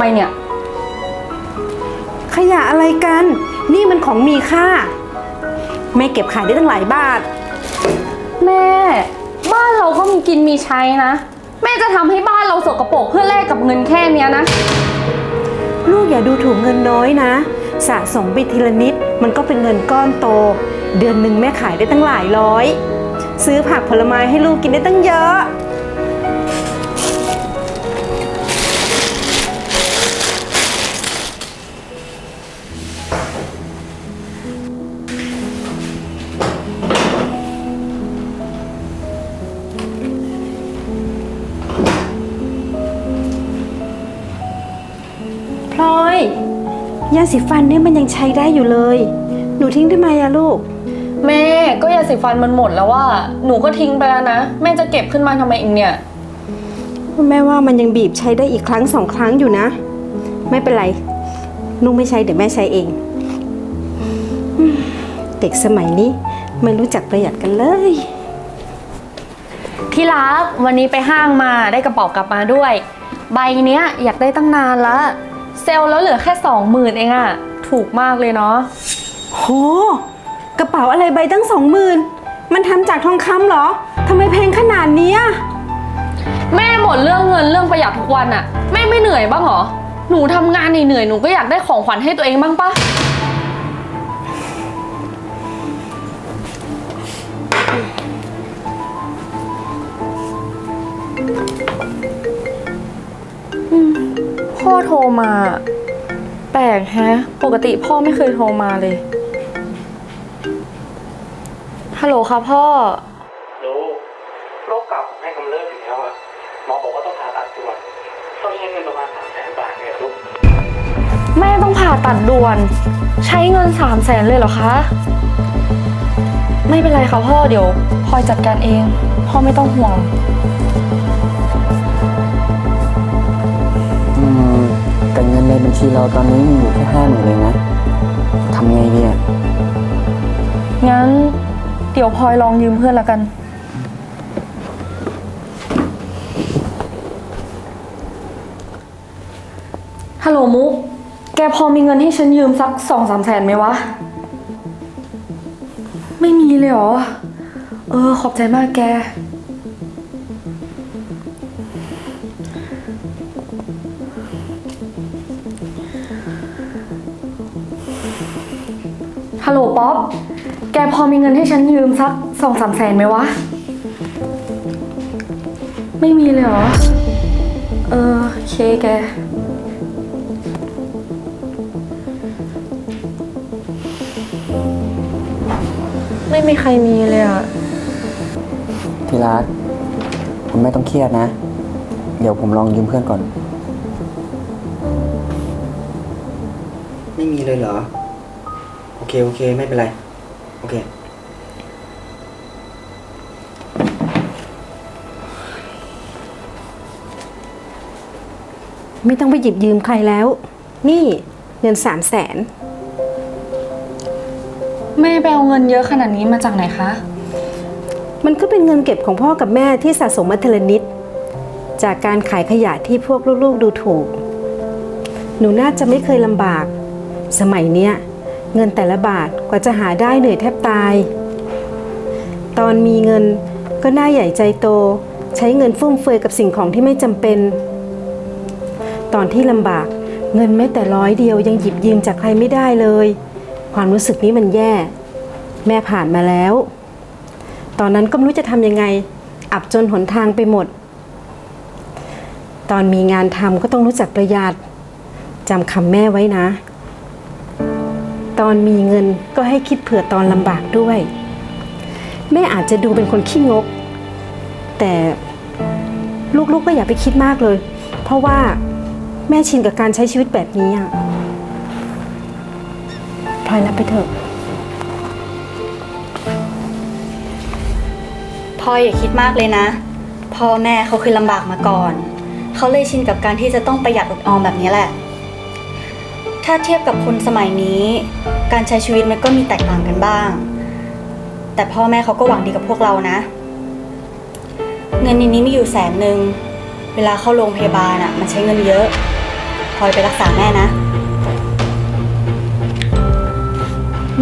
มเนี่ย ขยะอะไรกัน นี่มันของมีค่าแม่เก็บขายได้ตั้งหลายบาท แม่ บ้านเราก็มีกินมีใช้นะ แม่จะทำให้บ้านเราสกปรกเพื่อแลกกับเงินแค่เนี้ยนะ ลูกอย่าดูถูกเงินน้อยนะ สะสมไปทีละนิดมันก็เป็นเงินก้อนโต เดือนหนึ่งแม่ขายได้ตั้งหลายร้อย ซื้อผักผลไม้ให้ลูกกินได้ตั้งเยอะ ยยาสีฟันเนี่ยมันยังใช้ได้อยู่เลย หนูทิ้งทำไมอะลูก แม่ก็ยาสีฟันมันหมดแล้วว่า หนูก็ทิ้งไปแล้วนะ แม่จะเก็บขึ้นมาทำไมอีกเนี่ย แม่ว่ามันยังบีบใช้ได้อีกครั้งสองครั้งอยู่นะ ไม่เป็นไรนุ่งไม่ใช้เดี๋ยวแม่ใช้เองอืมเด็กสมัยนี้ไม่รู้จักประหยัดกันเลย ที่รักวันนี้ไปห้างมาได้กระเป๋ากลับมาด้วย ใบเนี้ยอยากได้ตั้งนานละ เซลล์แล้วเหลือแค่สองหมื่นเองอะถูกมากเลยเนาะ โห กระเป๋าอะไรใบตั้งสองหมื่นมันทำจากทองคำเหรอทำไมแพงขนาดเนี้ยแม่หมดเรื่องเงินเรื่องประหยัดทุกวันอะแม่ไม่เหนื่อยบ้างเหรอ หนูทำงานเหนื่อยๆหนูก็อยากได้ของขวัญให้ตัวเองบ้างปะ พ่อโทรมา แปลกแฮะ ปกติพ่อไม่เคยโทรมาเลย ฮัลโหลค่ะพ่อลูกโรคเก่าของแม่กำเริบอยู่แล้วอะหมอบอกว่าต้องผ่าตัดด่วนต้องใช้เงินประมาณสามแสนบาทเนี่ยลูกแม่ต้องผ่าตัดด่วน ใช้เงินสามแสนเลยเหรอคะ ไม่เป็นไรค่ะพ่อเดี๋ยวพลอยจัดการเอง พ่อไม่ต้องห่วง ชีเราตอนนี้มีอยู่แค่ห้าหมื่นเลยนะทำไงดีอะงั้นเดี๋ยวพลอยลองยืมเพื่อนละกัน ฮัลโหลมุก แกพอมีเงินให้ฉันยืมสักสองสามแสนไหมวะ ไม่มีเลยเหรอ เออ ขอบใจมากแก ฮัลโหลป๊อป แกพอมีเงินให้ฉันยืมสักสองสามแสนไหมวะ ไม่มีเลยเหรอ เออโอเคแก ไม่มีใครมีเลยอะ ทีรักคุณไม่ต้องเครียดนะ เดี๋ยวผมลองยืมเพื่อนก่อน ไม่มีเลยเหรอ โอเคโอเค ไม่เป็นไร โอเค ไม่ต้องไปหยิบยืมใครแล้ว นี่เงินสามแสนแม่ไปเอาเงินเยอะขนาดนี้มาจากไหนคะ มันก็เป็นเงินเก็บของพ่อกับแม่ที่สะสมมาทีละนิด จากการขายขยะที่พวกลูกๆดูถูก หนูน่าจะไม่เคยลำบาก สมัยเนี้ย เงินแต่ละบาทกว่าจะหาได้เหนื่อยแทบตาย ตอนมีเงินก็หน้าใหญ่ใจโต ใช้เงินฟุ่มเฟือยกับสิ่งของที่ไม่จำเป็น ตอนที่ลำบากเงินแม้แต่ร้อยเดียวยังหยิบยืมจากใครไม่ได้เลย ความรู้สึกนี้มันแย่ แม่ผ่านมาแล้ว ตอนนั้นก็ไม่รู้จะทำยังไง อับจนหนทางไปหมด ตอนมีงานทำก็ต้องรู้จักประหยัดจำคำแม่ไว้นะ ตอนมีเงินก็ให้คิดเผื่อตอนลำบากด้วย แม่อาจจะดูเป็นคนขี้งก แต่ลูกๆก็อย่าไปคิดมากเลย เพราะว่าแม่ชินกับการใช้ชีวิตแบบนี้อะพลอยรับไปเถอะพ่ออย่าคิดมากเลยนะ พ่อแม่เขาเคยลำบากมาก่อน เขาเลยชินกับการที่จะต้องประหยัดอดออมแบบนี้แหละ ถ้าเทียบกับคนสมัยนี้ การใช้ชีวิตมันก็มีแตกต่างกันบ้าง แต่พ่อแม่เขาก็หวังดีกับพวกเรานะ เงินในนี้มีอยู่แสนหนึ่ง เวลาเข้าโรงพยาบาลอะ มันใช้เงินเยอะพอลอยไปรักษาแม่นะ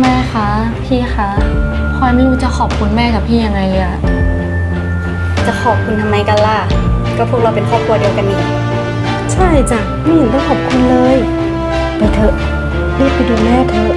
แม่คะ พี่คะพลอยไม่รู้จะขอบคุณแม่กับพี่ยังไงเลยอะจะขอบคุณทำไมกันล่ะ ก็พวกเราเป็นครอบครัวเดียวกันนี่ ใช่จ้ะไม่เห็นต้องขอบคุณเลย ไปเถอะรีบไปดูแม่เถอะ